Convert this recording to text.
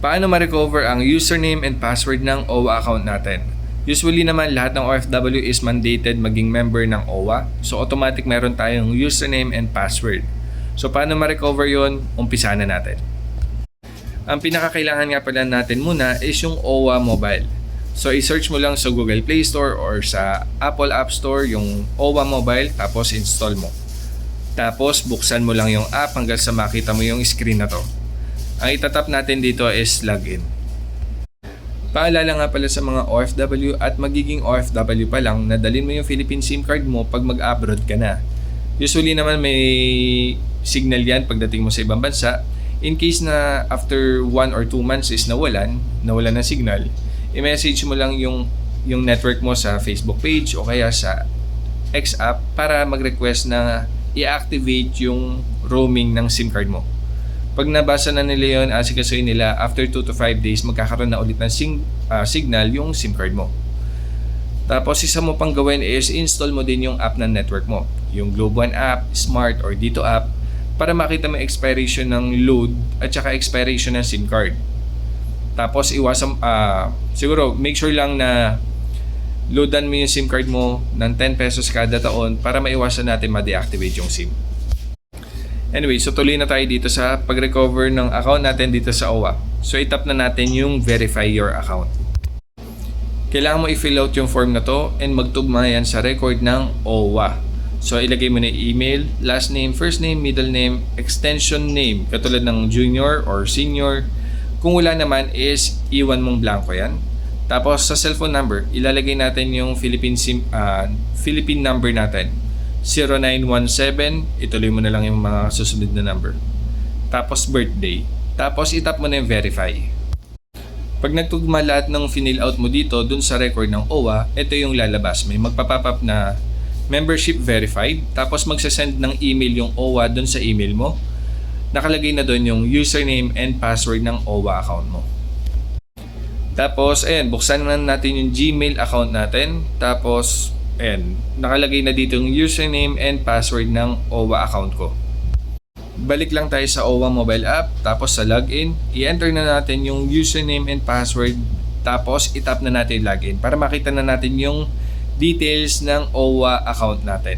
Paano ma-recover ang username and password ng OWA account natin? Usually naman lahat ng OFW is mandated maging member ng OWA. So automatic meron tayong username and password. So paano ma-recover yon? Umpisa na natin. Ang pinakakailangan nga pala natin muna is yung OWA mobile. So i-search mo lang sa Google Play Store or sa Apple App Store yung OWA mobile tapos install mo. Tapos buksan mo lang yung app hanggang sa makita mo yung screen na to. Ang itatap natin dito is login. Paalala nga pala sa mga OFW at magiging OFW pa lang na dalhin mo yung Philippine SIM card mo pag mag-abroad ka na. Usually naman may signal yan pagdating mo sa ibang bansa. In case na after 1 or 2 months is nawalan, nawalan ng signal, i-message mo lang yung, yung network mo sa Facebook page o kaya sa X app para mag-request na i-activate yung roaming ng SIM card mo. Pag nabasa na nila yun, asikasuin nila, after 2 to 5 days, magkakaroon na ulit ng sing, ah, signal yung SIM card mo. Tapos, isa mo pang gawin is install mo din yung app ng network mo. Yung Globe One app, Smart, or Dito app, para makita mo expiration ng load at saka expiration ng SIM card. Tapos, iwasan, ah, siguro, make sure lang na loadan mo yung SIM card mo ng 10 pesos kada taon para maiwasan natin ma-deactivate yung SIM. Anyway, so tuloy na tayo dito sa pag-recover ng account natin dito sa OWA. So itap na natin yung verify your account. Kailangan mo i-fill out yung form na to and magtugma yan sa record ng OWA. So ilagay mo na email, last name, first name, middle name, extension name, katulad ng junior or senior. Kung wala naman is iwan mong blanco yan. Tapos sa cellphone number, ilalagay natin yung Philippine SIM, ah, Philippine number natin. 0917, ituloy mo na lang yung mga susunod na number. Tapos birthday. Tapos itap mo na yung verify. Pag nagtugma lahat ng finil out mo dito dun sa record ng OWA, ito yung lalabas. May magpapap up na membership verified. Tapos magsasend ng email yung OWA dun sa email mo. Nakalagay na dun yung username and password ng OWA account mo. Tapos, ayan, buksan na natin yung Gmail account natin. Tapos, ayan, nakalagay na dito yung username and password ng OWA account ko. Balik lang tayo sa OWA mobile app, tapos sa login, i-enter na natin yung username and password, tapos itap na natin login para makita na natin yung details ng OWA account natin.